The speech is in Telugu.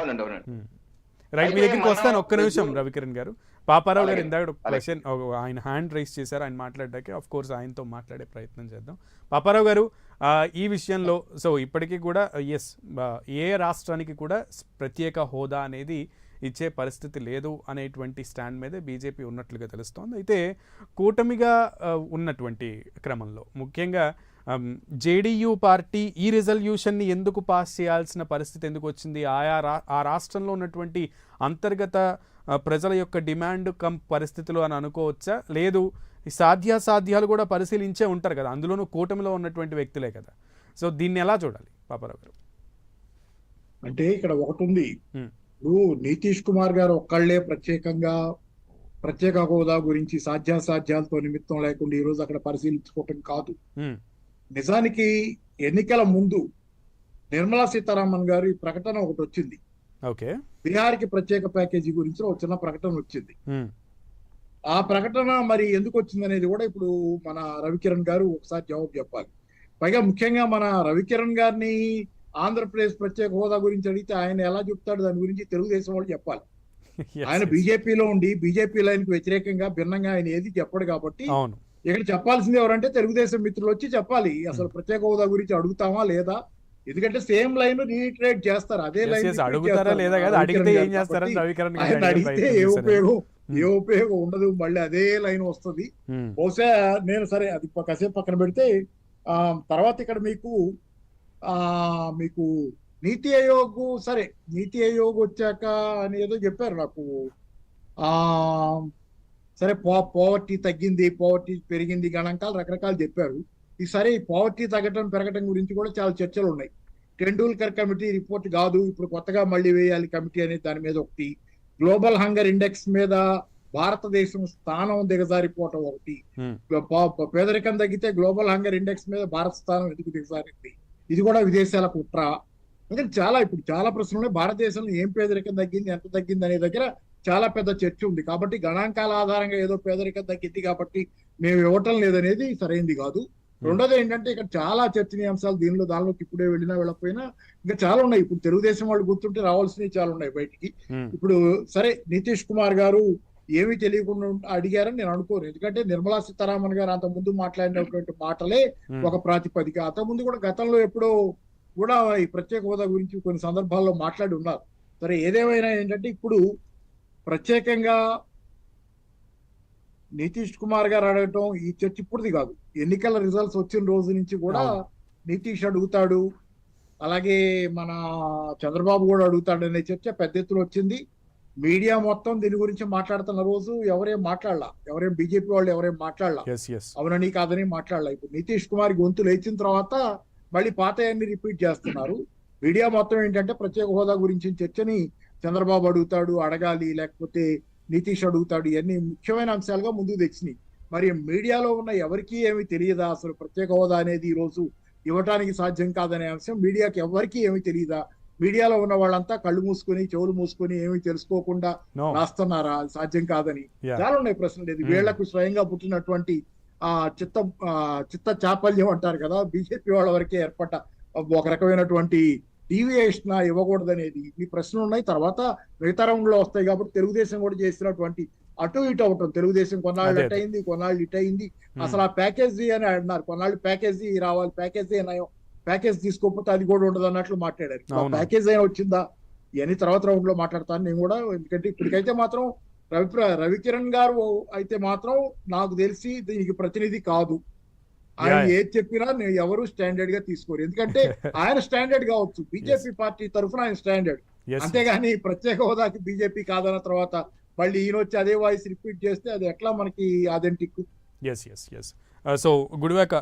అవునండి అవునండి. రైట్ మీ దగ్గరికి వస్తాను ఒక్క నిమిషం రవికిరణ్ గారు. పాపారావు గారు ఇందాక. క్వశ్చన్ ఆయన హ్యాండ్ రైస్ చేశారు ఆయన మాట్లాడడానికి ఆఫ్ కోర్స్ ఆయనతో మాట్లాడే ప్రయత్నం చేద్దాం. పాపారావు గారు ఈ విషయంలో సో ఇప్పటికీ కూడా ఎస్ ఏ రాష్ట్రానికి కూడా ప్రత్యేక హోదా అనేది ఇచ్చే పరిస్థితి లేదు అనేటువంటి స్టాండ్ మీదే బీజేపీ ఉన్నట్లుగా తెలుస్తోంది. అయితే కూటమిగా ఉన్నటువంటి క్రమంలో ముఖ్యంగా జేడీయూ పార్టీ ఈ రిజల్యూషన్ని ఎందుకు పాస్ చేయాల్సిన పరిస్థితి ఎందుకు వచ్చింది? ఆయా రా ఆ రాష్ట్రంలో ఉన్నటువంటి అంతర్గత ప్రజల యొక్క డిమాండ్ కమ్ పరిస్థితులు అని అనుకోవచ్చా? లేదు ఈ సాధ్యాసాధ్యాలు కూడా పరిశీలించే ఉంటారు కదా అందులోనూ కూటమిలో ఉన్నటువంటి వ్యక్తులే కదా. సో దీన్ని ఎలా చూడాలి పాపారావు గారు? అంటే ఇక్కడ ఒకటి ఉంది. ఇప్పుడు నితీష్ కుమార్ గారు ఒక్కళ్ళే ప్రత్యేకంగా ప్రత్యేక హోదా గురించి సాధ్యాసాధ్యాలతో నిమిత్తం లేకుండా ఈ రోజు అక్కడ పరిశీలించుకోవటం కాదు. నిజానికి ఎన్నికల ముందు నిర్మలా సీతారామన్ గారు ఈ ప్రకటన ఒకటి వచ్చింది. ఓకే. బీహార్కి ప్రత్యేక ప్యాకేజీ గురించి ఒక చిన్న ప్రకటన వచ్చింది. ఆ ప్రకటన మరి ఎందుకు వచ్చింది అనేది కూడా ఇప్పుడు మన రవికిరణ్ గారు ఒకసారి జవాబు చెప్పాలి. పైగా ముఖ్యంగా మన రవికిరణ్ గారిని ఆంధ్రప్రదేశ్ ప్రత్యేక హోదా గురించి అడిగితే ఆయన ఎలా చెప్తాడు? దాని గురించి తెలుగుదేశం వాళ్ళు చెప్పాలి. ఆయన. బీజేపీలో ఉండి బీజేపీ లైన్కి వ్యతిరేకంగా భిన్నంగా ఆయన ఏది చెప్పడు కాబట్టి ఇక్కడ చెప్పాల్సింది ఎవరంటే తెలుగుదేశం మిత్రులు వచ్చి చెప్పాలి. అసలు ప్రత్యేక హోదా గురించి అడుగుతామా లేదా? ఎందుకంటే సేమ్ లైన్ రీట్రేట్ చేస్తారు. అదే లైన్ ఏం ఆయన అడిగే అడిగితే ఏ. ఉపయోగం ఏ Hmm. ఉపయోగం ఉండదు. మళ్ళీ అదే లైన్ వస్తుంది. ఉమ్, బహుశా నేను సరే అది కాసేపు పక్కన పెడితే ఆ తర్వాత ఇక్కడ మీకు మీకు నీతి ఆయోగ్ సరే నీతి ఆయోగ్ వచ్చాక అని ఏదో చెప్పారు నాకు. ఆ సరే పో పోవర్టీ తగ్గింది పోవర్టీ పెరిగింది గణాంకాలు రకరకాలు చెప్పారు. ఈసారి పోవర్టీ తగ్గటం పెరగటం గురించి కూడా చాలా చర్చలు ఉన్నాయి. టెండూల్కర్ కమిటీ రిపోర్ట్ కాదు ఇప్పుడు కొత్తగా మళ్ళీ వేయాలి కమిటీ అనే దాని మీద ఒకటి. గ్లోబల్ హంగర్ ఇండెక్స్ మీద భారతదేశం స్థానం దిగజారిపోవటం ఒకటి. పేదరికం తగ్గితే గ్లోబల్ హంగర్ ఇండెక్స్ మీద భారత స్థానం ఎందుకు దిగజారింది? ఇది కూడా విదేశాల కుట్ర. ఇంకా చాలా ఇప్పుడు చాలా ప్రశ్నలు ఉన్నాయి. భారతదేశంలో ఏం పేదరికం తగ్గింది ఎంత తగ్గింది అనే దగ్గర చాలా పెద్ద చర్చ ఉంది. కాబట్టి గణాంకాల ఆధారంగా ఏదో పేదరికం తగ్గింది కాబట్టి మేము ఇవ్వటం లేదనేది సరైంది కాదు. రెండోది ఏంటంటే ఇక్కడ చాలా చర్చనీయాంశాలు దీనిలో దానిలోకి ఇప్పుడే వెళ్ళినా వెళ్ళకపోయినా ఇంకా చాలా ఉన్నాయి. ఇప్పుడు తెలుగుదేశం వాళ్ళు గుర్తుంటే రావాల్సినవి చాలా ఉన్నాయి బయటికి. ఇప్పుడు సరే నితీష్ కుమార్ గారు ఏమీ తెలియకుండా అడిగారని నేను అనుకోను. ఎందుకంటే నిర్మలా సీతారామన్ గారు అంత ముందు మాట్లాడినటువంటి మాటలే ఒక ప్రాతిపదిక. అంత ముందు కూడా గతంలో ఎప్పుడో కూడా ఈ ప్రత్యేక హోదా గురించి కొన్ని సందర్భాల్లో మాట్లాడి ఉన్నారు. సరే ఏదేమైనా ఏంటంటే ఇప్పుడు ప్రత్యేకంగా నితీష్ కుమార్ గారు అడగటం ఈ చర్చ ఇప్పుడుది కాదు. ఎన్నికల రిజల్ట్స్ వచ్చిన రోజు నుంచి కూడా. నితీష్ అడుగుతాడు. అలాగే మన చంద్రబాబు కూడా అడుగుతాడు అనే చర్చ పెద్ద ఎత్తున వచ్చింది. మీడియా మొత్తం దీని గురించి మాట్లాడుతున్న రోజు ఎవరేం మాట్లాడలా? ఎవరేం బీజేపీ వాళ్ళు ఎవరేం మాట్లాడలా. అవునని కాదని మాట్లాడలే. ఇప్పుడు నితీష్ కుమార్ గొంతు లేచిన తర్వాత మళ్ళీ పాతయన్ని రిపీట్ చేస్తున్నారు. మీడియా మొత్తం ఏంటంటే ప్రత్యేక హోదా గురించి చర్చని చంద్రబాబు అడుగుతాడు అడగాలి లేకపోతే నితీష్ అడుగుతాడు ఇవన్నీ ముఖ్యమైన అంశాలుగా ముందుకు తెచ్చినాయి. మరి మీడియాలో ఉన్న ఎవరికీ ఏమీ తెలియదా? అసలు ప్రత్యేక హోదా అనేది ఈ రోజు ఇవ్వటానికి సాధ్యం కాదనే అంశం మీడియాకి ఎవరికీ ఏమీ తెలియదా? మీడియాలో ఉన్న వాళ్ళంతా కళ్ళు మూసుకొని చెవులు మూసుకొని ఏమీ తెలుసుకోకుండా. రాస్తున్నారా? సాధ్యం కాదని. చాలా ఉన్నాయి ప్రశ్నలు ఇది. Hmm. వీళ్ళకు స్వయంగా పుట్టినటువంటి ఆ చిత్త చిత్త చాపల్యం అంటారు కదా బీజేపీ వాళ్ళ వరకే ఏర్పడ్డ ఒక రకమైనటువంటి డీవియేషన్ ఇవ్వకూడదనేది. ఈ ప్రశ్నలు ఉన్నాయి. తర్వాత మిగతా రౌండ్లో వస్తాయి కాబట్టి తెలుగుదేశం కూడా చేసినటువంటి అటు ఇటు అవటం తెలుగుదేశం కొన్నాళ్ళు అటు అయింది కొన్నాళ్ళు ఇటు అయింది. ఉమ్, అసలు ఆ ప్యాకేజీ అని అన్నారు. కొన్నాళ్ళు ప్యాకేజీ రావాలి ప్యాకేజీ నయం. ప్యాకేజ్ తీసుకోకపోతే అది కూడా ఉండదు అన్నట్లు మాట్లాడారు. ప్యాకేజ్ అయినా వచ్చిందా? ఇవన్నీ తర్వాత రౌండ్లో మాట్లాడతాను నేను కూడా. ఎందుకంటే ఇప్పటికైతే మాత్రం రవి రవికిరణ్ గారు అయితే మాత్రం నాకు తెలిసి దీనికి ప్రతినిధి కాదు. ఆయన. ఏది చెప్పినా నేను ఎవరు స్టాండర్డ్గా తీసుకోరు. ఎందుకంటే ఆయన స్టాండర్డ్ కావచ్చు. బీజేపీ పార్టీ తరఫున ఆయన స్టాండర్డ్ అంతేగాని ప్రత్యేక హోదాకి బీజేపీ కాదన్న తర్వాత మళ్ళీ ఈయన వచ్చి అదే వాయిస్ రిపీట్ చేస్తే అది ఎట్లా మనకి authentic yes yes yes so Gudivaka